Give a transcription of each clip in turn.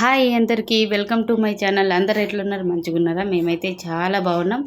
Hi అందరికీ welcome to my channel. అందరు ఎట్లున్నారు? మంచిగా ఉన్నారా మేమైతే చాలా బాగున్నాం.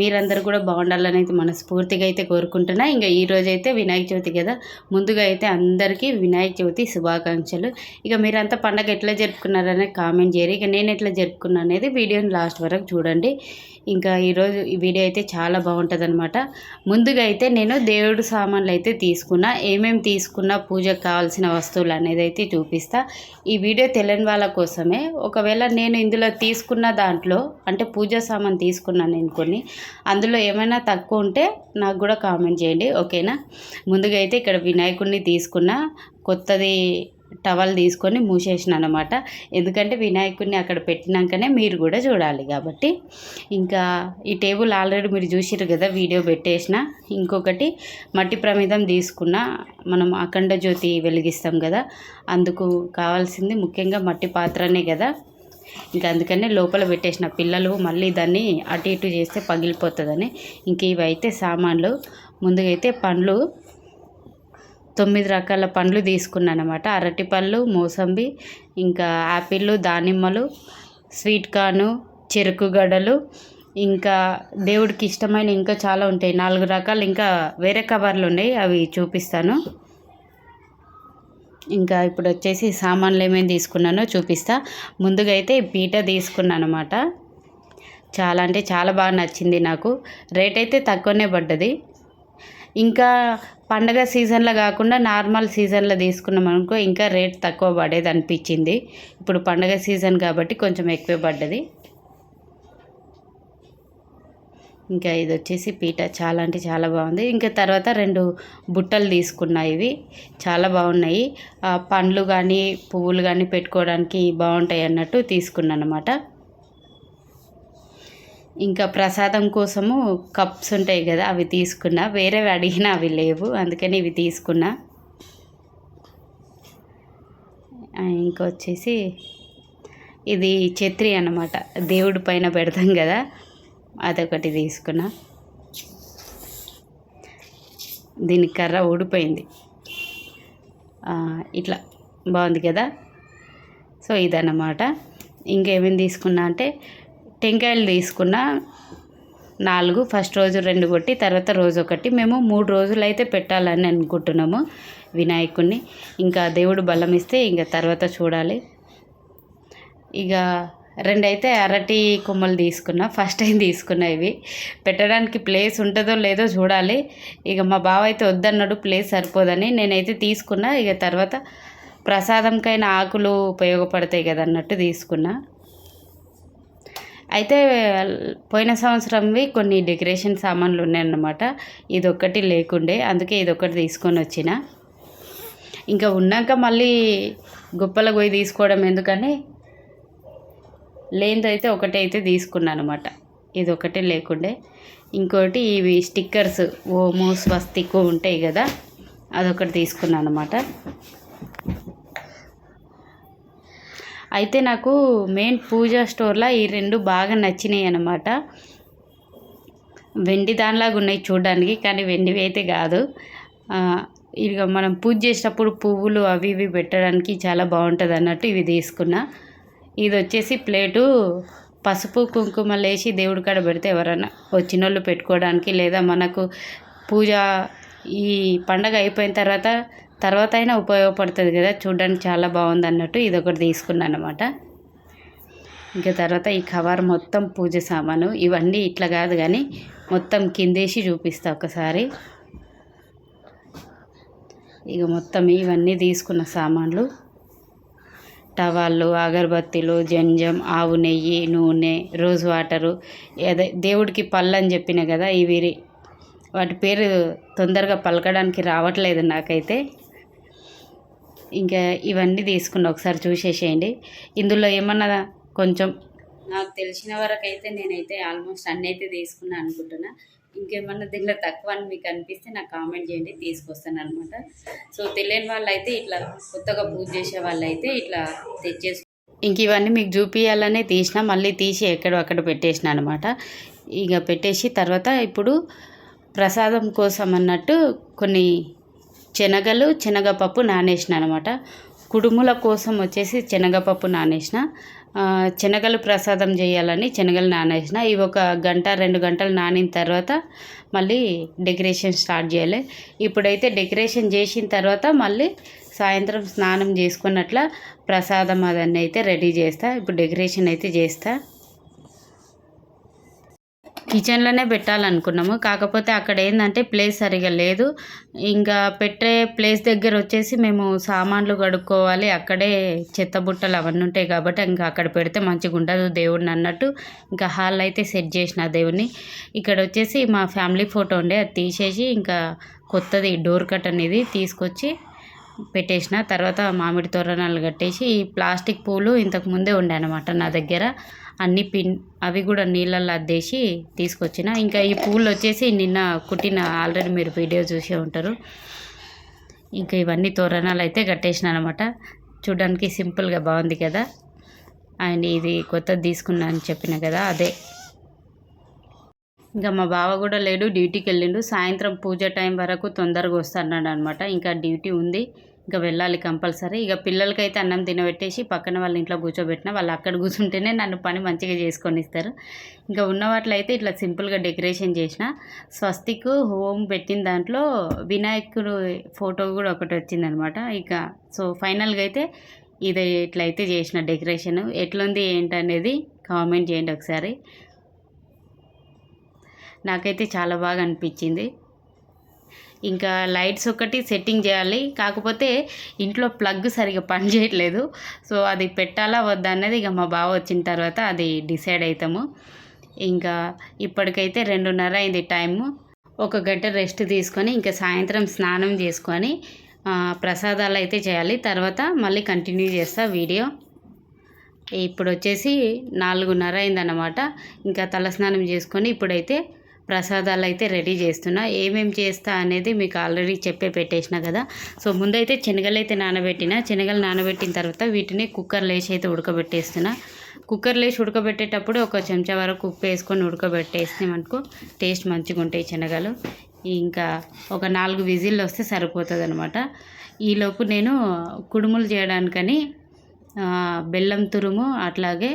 మీరందరూ కూడా బాగుండాలని అయితే మనస్ఫూర్తిగా అయితే కోరుకుంటున్నా. ఇంకా ఈరోజు అయితే వినాయక చవితి కదా. ముందుగా అయితే అందరికీ వినాయక చవితి శుభాకాంక్షలు. ఇక మీరంతా పండగ ఎట్లా జరుపుకున్నారనే కామెంట్ చేయరు. ఇక నేను ఎట్లా జరుపుకున్నా అనేది వీడియోని లాస్ట్ వరకు చూడండి. ఇంకా ఈరోజు ఈ వీడియో అయితే చాలా బాగుంటుంది అనమాట ముందుగా అయితే నేను దేవుడు సామాన్లు అయితే తీసుకున్నా. ఏమేమి తీసుకున్నా పూజకు కావాల్సిన వస్తువులు అనేది అయితే చూపిస్తా. ఈ వీడియో తెలియని వాళ్ళ కోసమే. ఒకవేళ నేను ఇందులో తీసుకున్న దాంట్లో అంటే పూజా సామాన్ తీసుకున్నాను నేను కొన్ని అందులో ఏమైనా తక్కువ ఉంటే నాకు కూడా కామెంట్ చేయండి ఓకేనా? ముందుగా అయితే ఇక్కడ వినాయకుడిని తీసుకున్న కొత్తది టవల్ తీసుకొని మూసేసిన అనమాట ఎందుకంటే వినాయకుడిని అక్కడ పెట్టినాకనే మీరు కూడా చూడాలి కాబట్టి. ఇంకా ఈ టేబుల్ ఆల్రెడీ మీరు చూసారు కదా వీడియో పెట్టేసిన. ఇంకొకటి మట్టి ప్రమిదం తీసుకున్న మనం అఖండ జ్యోతి వెలిగిస్తాం కదా అందుకు కావాల్సింది ముఖ్యంగా మట్టి పాత్రనే కదా. ఇంకా అందుకనే లోపల పెట్టేసిన పిల్లలు మళ్ళీ దాన్ని అటు ఇటు చేస్తే పగిలిపోతుందని. ఇంక ఇవైతే సామాన్లు. ముందుగా అయితే పండ్లు. తొమ్మిది రకాల పండ్లు తీసుకున్నాను అనమాట అరటి పళ్ళు మోసంబి ఇంకా యాపిళ్ళు దానిమ్మలు స్వీట్ కార్ను చెరుకు గడలు. ఇంకా దేవుడికి ఇష్టమైన ఇంకా చాలా ఉంటాయి. నాలుగు రకాలు ఇంకా వేరే కవర్లు ఉన్నాయి. అవి చూపిస్తాను. ఇంకా ఇప్పుడు వచ్చేసి సామాన్లు ఏమేమి తీసుకున్నానో చూపిస్తా. ముందుగా అయితే పీట తీసుకున్నాను అనమాట చాలా అంటే చాలా బాగా నచ్చింది నాకు. రేట్ అయితే తక్కువనే పడ్డది. ఇంకా పండగ సీజన్లో కాకుండా నార్మల్ సీజన్లో తీసుకున్నాం అనుకో ఇంకా రేట్ తక్కువ పడేది అనిపించింది. ఇప్పుడు పండగ సీజన్ కాబట్టి కొంచెం ఎక్కువ పడ్డది. ఇంకా ఇది వచ్చేసి పీట చాలా అంటే చాలా బాగుంది. ఇంకా తర్వాత రెండు బుట్టలు తీసుకున్నాయి ఇవి. చాలా బాగున్నాయి. పండ్లు కానీ పువ్వులు కానీ పెట్టుకోవడానికి బాగుంటాయి అన్నట్టు తీసుకున్నాను అనమాట ఇంకా ప్రసాదం కోసము కప్స్ ఉంటాయి కదా అవి తీసుకున్నా. వేరేవి అడిగినా అవి లేవు. అందుకని ఇవి తీసుకున్నా. ఇంకొచ్చేసి ఇది ఛత్రి అనమాట దేవుడి పైన పెడతాం కదా. అదొకటి తీసుకున్నా. దీని కర్ర ఊడిపోయింది. ఇట్లా బాగుంది కదా? సో ఇదన్నమాట. ఇంకేమేమి తీసుకున్నా అంటే టెంకాయలు తీసుకున్న నాలుగు ఫస్ట్ రోజు రెండు కొట్టి తర్వాత రోజు ఒకటి. మేము మూడు రోజులు అయితే పెట్టాలని అనుకుంటున్నాము వినాయకుడిని ఇంకా దేవుడు బలం ఇస్తే ఇంకా తర్వాత చూడాలి. ఇక రెండైతే అరటి కొమ్మలు తీసుకున్నా. ఫస్ట్ టైం తీసుకున్నా ఇవి. పెట్టడానికి ప్లేస్ ఉంటుందో లేదో చూడాలి. ఇక మా బావ అయితే వద్దన్నాడు ప్లేస్ సరిపోదని. నేనైతే తీసుకున్నా. ఇక తర్వాత ప్రసాదంకైనా ఆకులు ఉపయోగపడతాయి కదా అన్నట్టు తీసుకున్నా. అయితే పోయిన సంవత్సరంవి కొన్ని డెకరేషన్ సామాన్లు ఉన్నాయన్నమాట. ఇది లేకుండే. అందుకే ఇది ఒకటి తీసుకొని వచ్చిన. ఇంకా ఉన్నాక మళ్ళీ గొప్పల పోయి తీసుకోవడం ఎందుకని లేనిదైతే ఒకటి అయితే తీసుకున్నాను అనమాట ఇది ఒకటే లేకుండే. ఇంకోటి ఇవి స్టిక్కర్స్ ఓము స్వస్తికు ఉంటాయి కదా అదొకటి తీసుకున్నాను అనమాట అయితే నాకు మెయిన్ పూజా స్టోర్లో ఈ రెండు బాగా నచ్చినాయి అనమాట వెండి దానిలాగా ఉన్నాయి చూడడానికి కానీ వెండివి అయితే కాదు. ఇక మనం పూజ చేసేటప్పుడు పువ్వులు అవి ఇవి పెట్టడానికి చాలా బాగుంటుంది అన్నట్టు ఇవి తీసుకున్నా. ఇది వచ్చేసి ప్లేటు పసుపు కుంకుమ లేచి దేవుడి కాడ పెడితే ఎవరైనా వచ్చిన వాళ్ళు పెట్టుకోవడానికి లేదా మనకు పూజ ఈ పండగ అయిపోయిన తర్వాత తర్వాత అయినా ఉపయోగపడుతుంది కదా. చూడడానికి చాలా బాగుంది అన్నట్టు ఇది ఒకటి తీసుకున్నాను అనమాట ఇంకా తర్వాత ఈ కవర్ మొత్తం పూజ సామాను ఇవన్నీ ఇట్లా కాదు కానీ మొత్తం కిందేసి చూపిస్తా ఒకసారి. ఇక మొత్తం ఇవన్నీ తీసుకున్న సామాన్లు. టవాళ్ళు అగరబత్తీలు జంజం ఆవు నెయ్యి నూనె రోజ్ వాటరు. అదే దేవుడికి పళ్ళు అని చెప్పిన కదా ఇవి వాటి పేరు తొందరగా పలకడానికి రావట్లేదు నాకైతే. ఇంకా ఇవన్నీ తీసుకుని ఒకసారి చూసేసేయండి. ఇందులో ఏమన్నా కొంచెం నాకు తెలిసిన వరకు అయితే నేనైతే ఆల్మోస్ట్ అన్నీ అయితే తీసుకున్నాను అనుకుంటున్నా. ఇంకేమన్నా దీనిలో తక్కువ అని మీకు అనిపిస్తే నాకు కామెంట్ చేయండి తీసుకొస్తాను అనమాట సో తెలియని వాళ్ళు అయితే ఇట్లా కొత్తగా పూజ చేసే వాళ్ళు అయితే ఇట్లా తెచ్చేసు ఇంక ఇవన్నీ మీకు చూపించాలనే తీసిన మళ్ళీ తీసి ఎక్కడో అక్కడ పెట్టేసిన అనమాట ఇక పెట్టేసి తర్వాత ఇప్పుడు ప్రసాదం కోసం అన్నట్టు కొన్ని శనగలు శనగపప్పు నానేసిన అనమాట కుడుముల కోసం వచ్చేసి శనగపప్పు నానేసిన. శనగలు ప్రసాదం చేయాలని శనగలు నానేసిన. ఇవి ఒక గంట రెండు గంటలు నానిన తర్వాత మళ్ళీ డెకరేషన్ స్టార్ట్ చేయాలి. ఇప్పుడైతే డెకరేషన్ చేసిన తర్వాత మళ్ళీ సాయంత్రం స్నానం చేసుకున్నట్ల ప్రసాదం అదన్నీ అయితే రెడీ చేస్తా. ఇప్పుడు డెకరేషన్ అయితే చేస్తా. కిచెన్లోనే పెట్టాలనుకున్నాము. కాకపోతే అక్కడ ఏంటంటే ప్లేస్ సరిగా లేదు. ఇంకా పెట్టే ప్లేస్ దగ్గర వచ్చేసి మేము సామాన్లు కడుక్కోవాలి. అక్కడే చెత్త బుట్టలు అవన్నీ ఉంటాయి కాబట్టి ఇంకా అక్కడ పెడితే మంచిగా ఉండదు దేవుడిని అన్నట్టు. ఇంకా హాల్ అయితే సెట్ చేసిన దేవుడిని. ఇక్కడ వచ్చేసి మా ఫ్యామిలీ ఫోటో ఉండే అది తీసేసి ఇంకా కొత్తది డోర్ కట్ అనేది తీసుకొచ్చి పెట్టేసిన. తర్వాత మామిడి తోరణాలు కట్టేసి ఈ ప్లాస్టిక్ పూలు ఇంతకు ముందే ఉండే అనమాట నా దగ్గర. అన్ని పిన్ అవి కూడా నీళ్ళల్లో అద్దేసి తీసుకొచ్చిన. ఇంకా ఈ పూలు వచ్చేసి నిన్న కుట్టిన ఆల్రెడీ మీరు వీడియో చూసే ఉంటారు. ఇంకా ఇవన్నీ తోరణాలు అయితే కట్టేసిన అనమాట చూడడానికి సింపుల్గా బాగుంది కదా. అండ్ ఇది కొత్తది తీసుకున్నా అని చెప్పిన కదా అదే. ఇంకా మా బావ కూడా లేడు డ్యూటీకి వెళ్ళిండు. సాయంత్రం పూజ టైం వరకు తొందరగా వస్తున్నాడు అనమాట ఇంకా డ్యూటీ ఉంది ఇంకా వెళ్ళాలి కంపల్సరీ. ఇక పిల్లలకైతే అన్నం తినబెట్టేసి పక్కన వాళ్ళ ఇంట్లో కూర్చోబెట్టిన వాళ్ళు అక్కడ కూర్చుంటేనే నన్ను పని మంచిగా చేసుకొని ఇస్తారు. ఇంకా ఉన్న వాటిలైతే ఇట్లా సింపుల్గా డెకరేషన్ చేసిన. స్వస్తిక్ హోమ్ పెట్టిన దాంట్లో వినాయకుడు ఫోటో కూడా ఒకటి వచ్చిందనమాట ఇక సో ఫైనల్గా అయితే ఇది ఇట్లయితే చేసిన డెకరేషన్. ఎట్లుంది ఏంటనేది కామెంట్ చేయండి ఒకసారి. నాకైతే చాలా బాగా అనిపించింది. ఇంకా లైట్స్ ఒకటి సెట్టింగ్ చేయాలి. కాకపోతే ఇంట్లో ప్లగ్ సరిగా పనిచేయట్లేదు సో అది పెట్టాలా వద్దా అనేది ఇక మా బావ వచ్చిన తర్వాత అది డిసైడ్ అవుతాము ఇంకా ఇప్పటికైతే రెండున్నర అయింది టైము. ఒక గంట రెస్ట్ తీసుకొని ఇంకా సాయంత్రం స్నానం చేసుకొని ప్రసాదాలు అయితే చేయాలి. తర్వాత మళ్ళీ కంటిన్యూ చేస్తా వీడియో. ఇప్పుడు వచ్చేసి నాలుగున్నర అయిందన్నమాట. ఇంకా తలస్నానం చేసుకొని ఇప్పుడైతే ప్రసాదాలు అయితే రెడీ చేస్తున్నా. ఏమేమి చేస్తా అనేది మీకు ఆల్రెడీ చెప్పే పెట్టేసిన కదా. సో ముందైతే శనగలు అయితే నానబెట్టిన. శనగలు నానబెట్టిన తర్వాత వీటిని కుక్కర్ లేచి అయితే ఉడకబెట్టేస్తున్నా. కుక్కర్ లేచి ఉడకబెట్టేటప్పుడు ఒక చెంచా వరకు ఉప్పు వేసుకొని ఉడకబెట్టేస్తామనుకో టేస్ట్ మంచిగా ఉంటాయి శనగలు. ఇంకా ఒక నాలుగు విజిల్లు వస్తే సరిపోతుంది అనమాట ఈలోపు నేను కుడుములు చేయడానికని బెల్లం తురుము అట్లాగే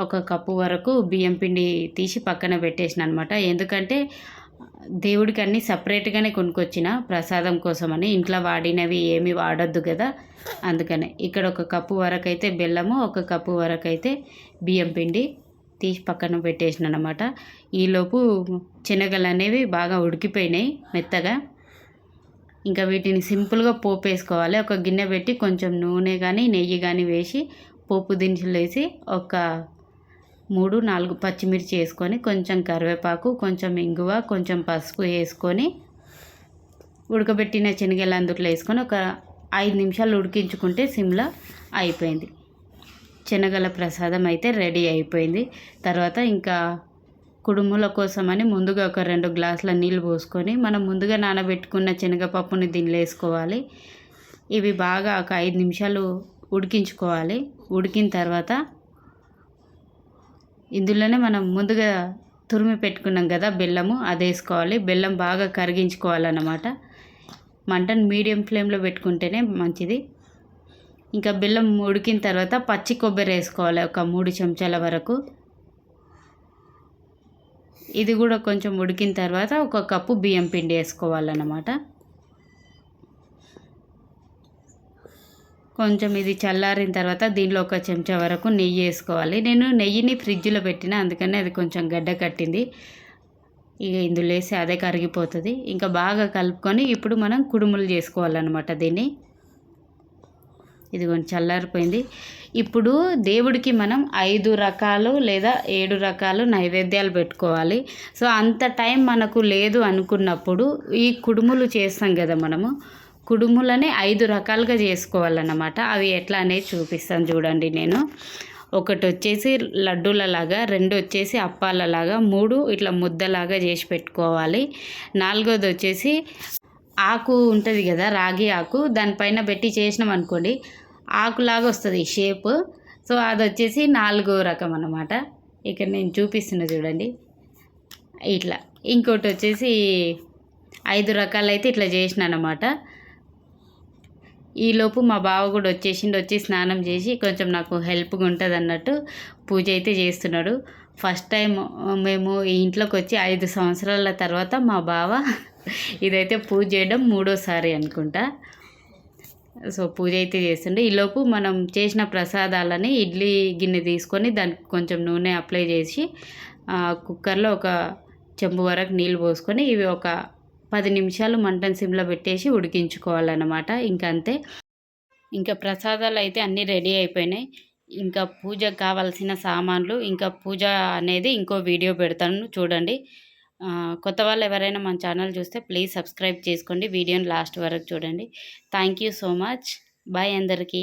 ఒక కప్పు వరకు బియ్యం పిండి తీసి పక్కన పెట్టేసిన అనమాట ఎందుకంటే దేవుడికి అన్నీ సపరేట్గానే కొనుక్కొచ్చిన ప్రసాదం కోసమని. ఇంట్లో వాడినవి ఏమి వాడొద్దు కదా అందుకనే. ఇక్కడ ఒక కప్పు వరకు అయితే బెల్లము ఒక కప్పు వరకు అయితే బియ్యం పిండి తీసి పక్కన పెట్టేసిన అనమాట ఈలోపు శనగలు అనేవి బాగా ఉడికిపోయినాయి మెత్తగా. ఇంకా వీటిని సింపుల్గా పోపు వేసుకోవాలి. ఒక గిన్నె పెట్టి కొంచెం నూనె కానీ నెయ్యి కానీ వేసి పోపు దినుసులు వేసి ఒక మూడు నాలుగు పచ్చిమిర్చి వేసుకొని కొంచెం కరివేపాకు కొంచెం ఇంగువ కొంచెం పసుపు వేసుకొని ఉడకబెట్టిన శనగలు అందుట్లో వేసుకొని ఒక ఐదు నిమిషాలు ఉడికించుకుంటే సిమ్లో అయిపోయింది. శనగల ప్రసాదం అయితే రెడీ అయిపోయింది. తర్వాత ఇంకా కుడుముల కోసమని ముందుగా ఒక రెండు గ్లాసుల నీళ్ళు పోసుకొని మనం ముందుగా నానబెట్టుకున్న శనగపప్పుని దీనిలో వేసుకోవాలి. ఇవి బాగా ఒక ఐదు నిమిషాలు ఉడికించుకోవాలి. ఉడికిన తర్వాత ఇందులోనే మనం ముందుగా తురిమి పెట్టుకున్నాం కదా బెల్లము అది వేసుకోవాలి. బెల్లం బాగా కరిగించుకోవాలన్నమాట. మంటను మీడియం ఫ్లేమ్లో పెట్టుకుంటేనే మంచిది. ఇంకా బెల్లం ఉడికిన తర్వాత పచ్చి కొబ్బరి వేసుకోవాలి ఒక మూడు చెంచాల వరకు. ఇది కూడా కొంచెం ఉడికిన తర్వాత ఒక కప్పు బియ్యం పిండి వేసుకోవాలన్నమాట. కొంచెం ఇది చల్లారిన తర్వాత దీనిలో ఒక చెంచా వరకు నెయ్యి వేసుకోవాలి. నేను నెయ్యిని ఫ్రిడ్జ్లో పెట్టిన అందుకని అది కొంచెం గడ్డ కట్టింది. ఇక ఇందులో వేసి అదే కరిగిపోతుంది. ఇంకా బాగా కలుపుకొని ఇప్పుడు మనం కుడుములు చేసుకోవాలన్నమాట దీన్ని. ఇది కొంచెం చల్లారిపోయింది. ఇప్పుడు దేవుడికి మనం ఐదు రకాలు లేదా ఏడు రకాలు నైవేద్యాలు పెట్టుకోవాలి. సో అంత టైం మనకు లేదు అనుకున్నప్పుడు ఈ కుడుములు చేస్తాం కదా మనము. కుడుములని ఐదు రకాలుగా చేసుకోవాలన్నమాట. అవి ఎట్లా అనేది చూపిస్తాను చూడండి నేను. ఒకటి వచ్చేసి లడ్డూలలాగా రెండు వచ్చేసి అప్పాలలాగా మూడు ఇట్లా ముద్దలాగా చేసి పెట్టుకోవాలి. నాలుగోది వచ్చేసి ఆకు ఉంటుంది కదా రాగి ఆకు దానిపైన పెట్టి చేసినాం అనుకోండి ఆకులాగా వస్తుంది షేప్. సో అది వచ్చేసి నాలుగో రకం అన్నమాట. ఇక్కడ నేను చూపిస్తున్నా చూడండి. ఇట్లా. ఇంకోటి వచ్చేసి ఐదు రకాలైతే ఇట్లా చేసిన అనమాట ఈలోపు మా బావ కూడా వచ్చేసిండు వచ్చి స్నానం చేసి కొంచెం నాకు హెల్ప్గా ఉంటుంది అన్నట్టు పూజ అయితే చేస్తున్నాడు. ఫస్ట్ టైం మేము ఈ ఇంట్లోకి వచ్చి ఐదు సంవత్సరాల తర్వాత మా బావ ఇదైతే పూజ చేయడం మూడోసారి అనుకుంటా. సో పూజ అయితే చేస్తుండే. ఈలోపు మనం చేసిన ప్రసాదాలని ఇడ్లీ గిన్నె తీసుకొని దానికి కొంచెం నూనె అప్లై చేసి ఆ, కుక్కర్లో ఒక చెంబు వరకు నీళ్ళు పోసుకొని ఇవి ఒక పది నిమిషాలు మంటను సిమ్లో పెట్టేసి ఉడికించుకోవాలన్నమాట. ఇంకా అంతే. ఇంకా ప్రసాదాలు అయితే అన్నీ రెడీ అయిపోయినాయి. ఇంకా పూజకు కావాల్సిన సామాన్లు ఇంకా పూజ అనేది ఇంకో వీడియో పెడతాను చూడండి. కొత్త వాళ్ళు ఎవరైనా మన ఛానల్ చూస్తే ప్లీజ్ సబ్స్క్రైబ్ చేసుకోండి. వీడియోని లాస్ట్ వరకు చూడండి. Thank you so much. Bye అందరికీ.